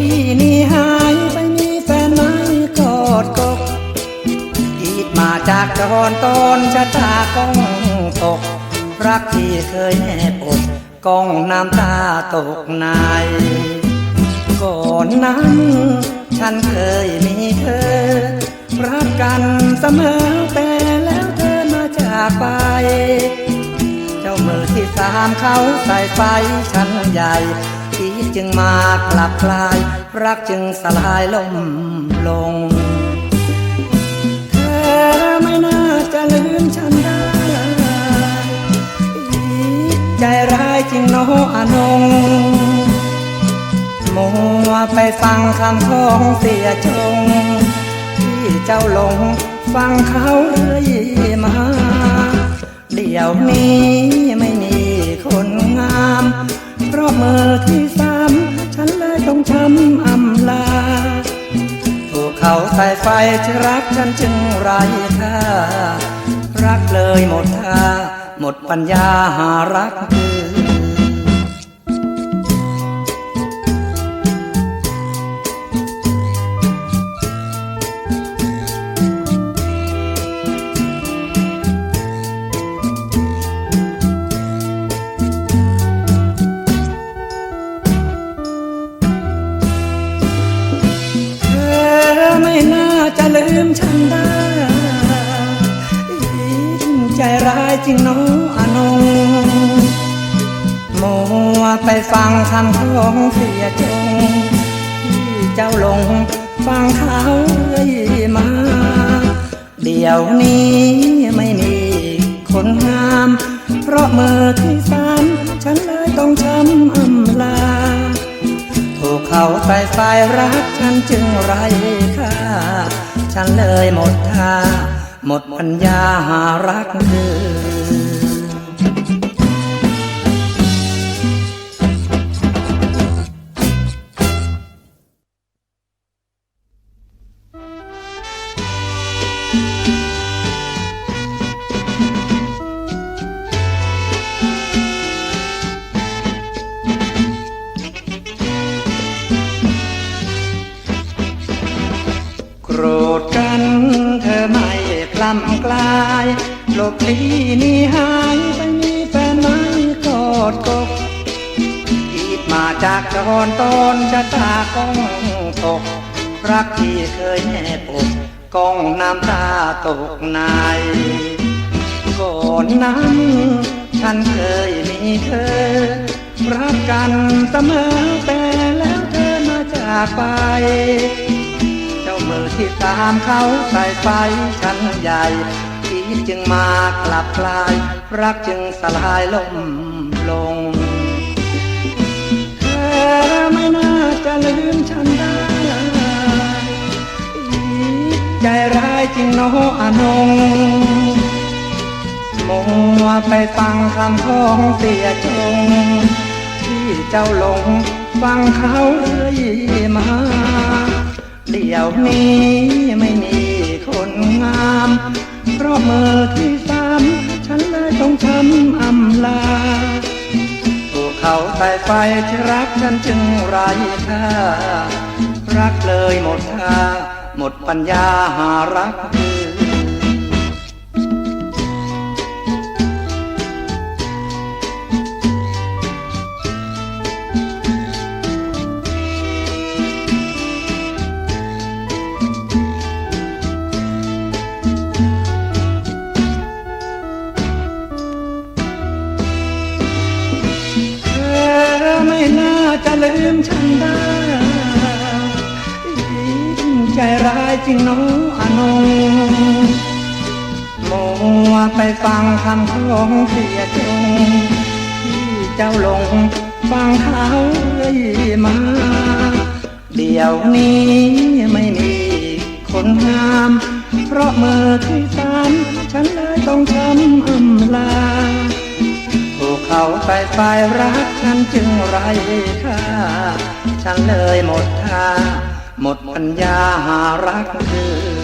ลีนี่หายไปมีแฟนไหมกอดกกอีดมาจากจอนตอนชะตากองตก รักที่เคยแนบอกกองน้ำตาตกในก่อนนั้น ฉันเคยมีเธอ รักกันเสมอแต่แล้วเธอมาจากไป เจ้ามือที่สามเขาใส่ไฟฉันใหญ่ จึงมากลับกลาย รักจึงสลายล่มลง เธอไม่น่าจะลืมฉันได้ใจร้ายจริงโนอนงมัวไปฟังคำของเสียจง ที่เจ้าหลงฟังเขาเรื่อยมา เดี๋ยวนี้ไม่มีคนงาม เพราะมือที่ สามฉันเลยต้องช้ำอำลาถูกเขาใส่ไฟจะรักฉันจึงไรค่า รักเลยหมดท่า หมดปัญญาหารักคือำของเสียจงที่เจ้าลงฟังเขาเรื่อยมา เดี๋ยวนี้ไม่มีคนงาม เพราะเมื่อที่สามฉันเลยต้องช้ำอำลา ถูกเขาใส่ไฟรักฉันจึงไรค่า ฉันเลยหมดท่าหมดปัญญาหารักคือ โกรธกันเธอไม่กล้ำกลายหลบลีหนี่หายไปมีแฟนไหมกอดกกอีดมาจากจอนตอนชะตากองตก รักที่เคยแนบอกกองน้ำตาตกในก่อนนั้นฉันเคยมีเธอ รักกันเสมอแต่แล้วเธอมาจากไป ที่ตามเขาใส่ไฟฉันใหญ่ที่จึงมากลับกลาย รักจึงสลายล่มลง เธอไม่น่าจะลืมฉันได้ใจร้ายจริงโนอนงมัวไปฟังคำของเสียจง ที่เจ้าหลงฟังเขาเรื่อยมา เดี๋ยวนี้ไม่มีคนงาม เพราะมือที่สามฉันเลยต้องช้ำอำลาถูกเขาใส่ไฟที่รักฉันจึงไร้ค่ารักเลยหมดท่าหมดปัญญาหารักคือ จะลืมฉันได้ใจร้ายจริงโนองอนงมัวไปฟังคำของเสียจงที่เจ้าลงฟังเขาเรื่ยมา เดี๋ยวนี้ไม่มีคนงาม เพราะเมื่อที่สามฉันเลยต้องช้ำอำลา เขาไปไปรักฉันจึงไรค่าฉันเลยหมดท่าหมดปัญญาหารักคือ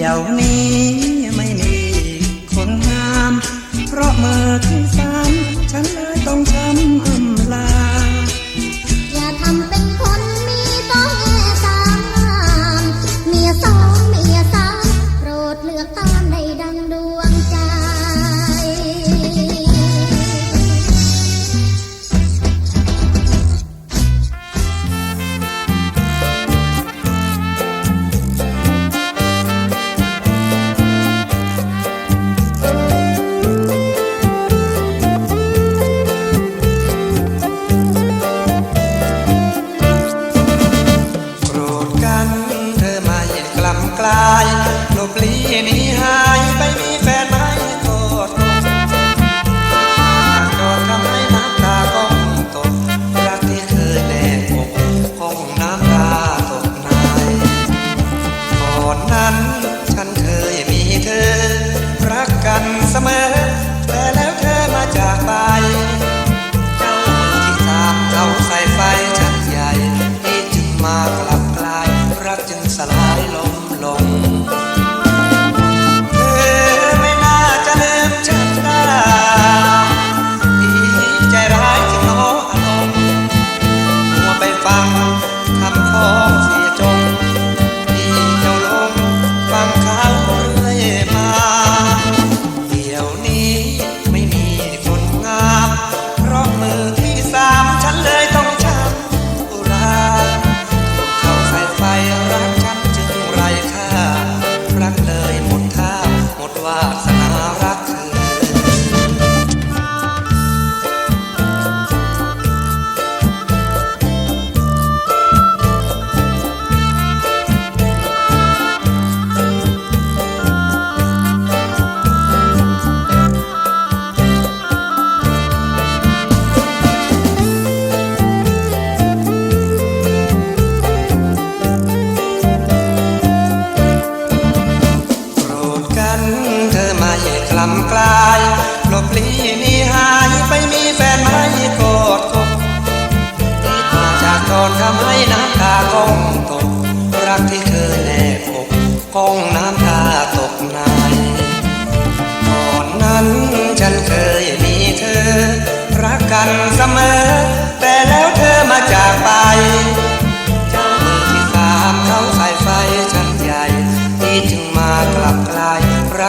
ดี๋ยวนี้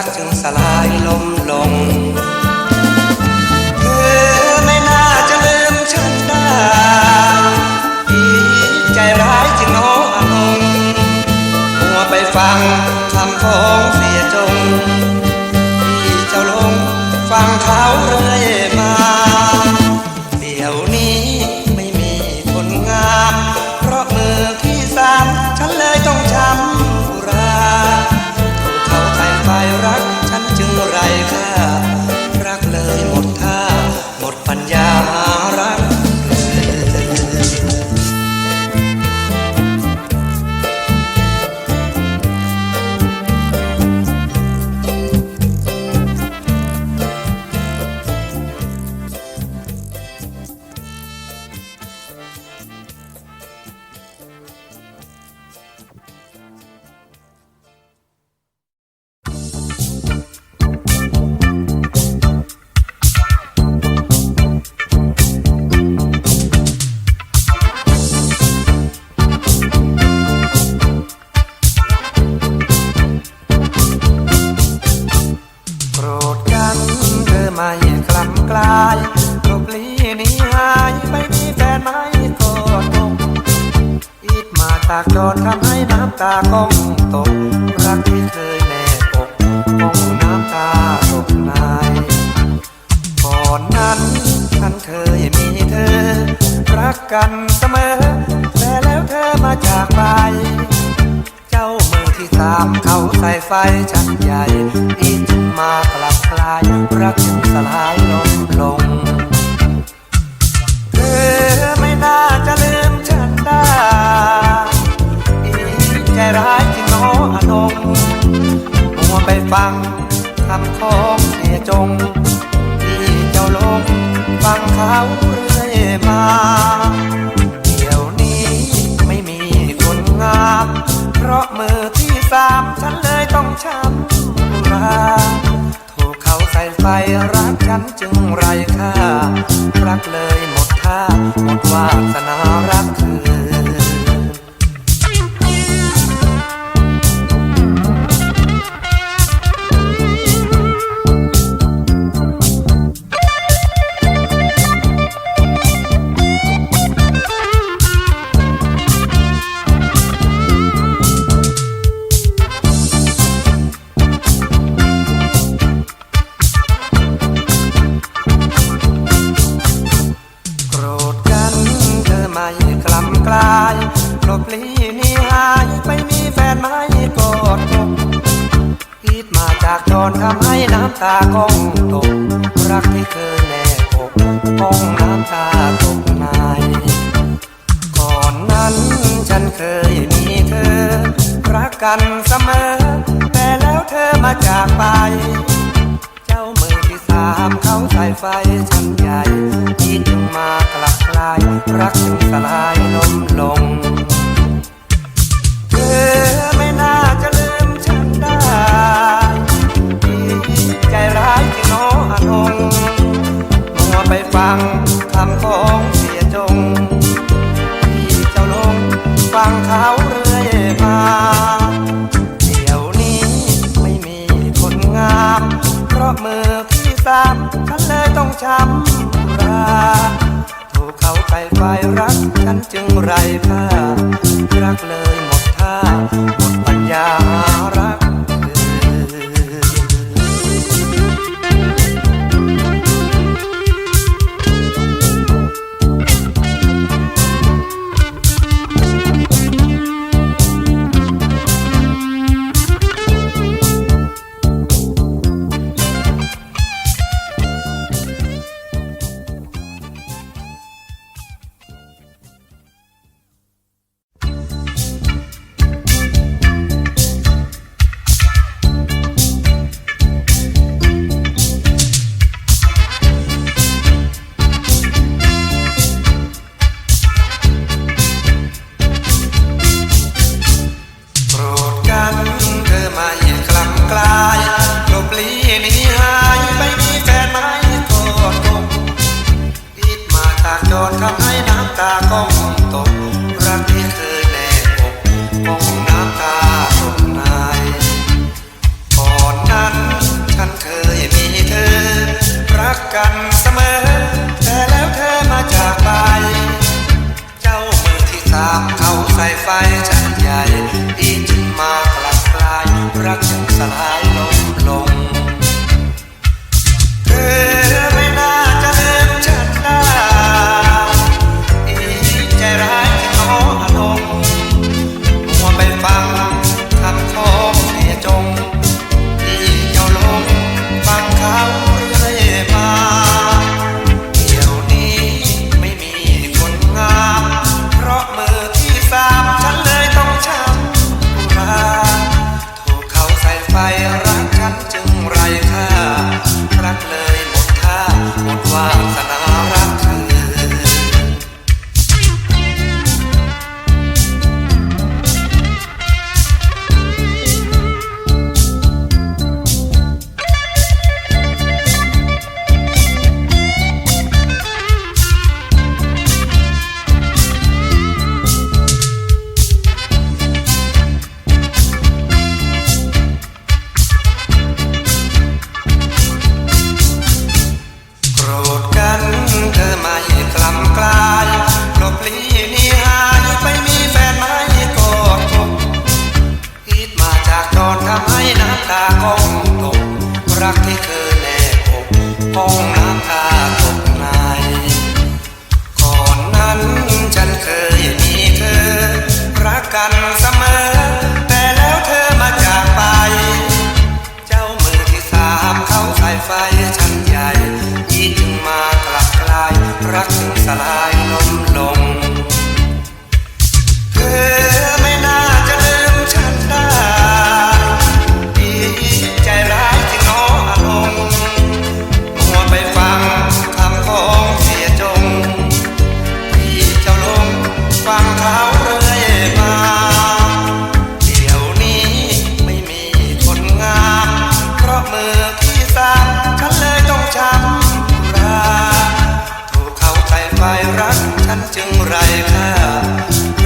รักจึงสลายลมลง ตาก้องตก รักที่เคยแน่อกก้องน้ำตาตกในก่อนนั้นฉันเคยมีเธอ รักกันเสมอ แต่แล้วเธอมาจากไป เจ้ามือที่สามเขาใส่ไฟชักใหญ่อีจึงมากลับกลาย รักจึงสลาย ไปรักฉันจึงไรค่า รักเลยหมดค่าหมดวาสนารักคือ กจรทำให้น้ำตาก้องตก รักที่เคยแน่อกก้องน้ำตาตกในก่อนนั้นฉันเคยมีเธอ รักกันเสมอ แต่แล้วเธอมาจากไป เจ้ามือที่สามเขาใส่ไฟฉันใหญ่ที่จึงมากลับกลาย รักจึงสลายลมลง ไปจันใหญ่ที่มากลับกลายรักฉั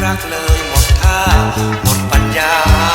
รักเลยหมดท่าหมดปัญญา